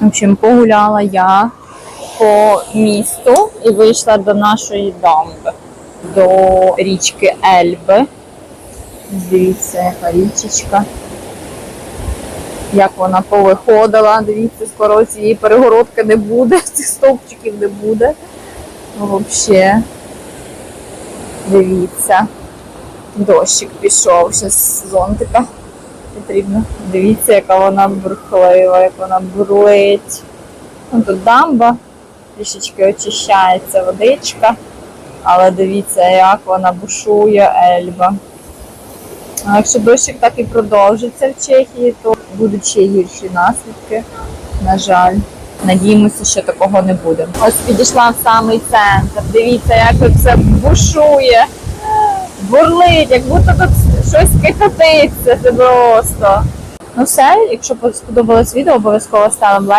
В общем, погуляла я по місту і вийшла до нашої дамби, до річки Ельби. Дивіться, яка річечка. Як вона повиходила. Дивіться, скоро цієї перегородки не буде, цих стовпчиків не буде. Взагалі. Дивіться. Дощик пішов, ще з зонтика потрібно. Дивіться, яка вона бурхлива, як вона бурлить. Ну, тут дамба, трішечки очищається водичка, але дивіться, як вона бушує Ельба. А якщо дощик так і продовжиться в Чехії, то будуть ще гірші наслідки. На жаль. Надіємося, що такого не буде. Ось підійшла в самий центр. Дивіться, як все бушує, бурлить, як будто тут щось кипятиться. Просто. Ну все, якщо сподобалось відео, обов'язково ставимо лайк.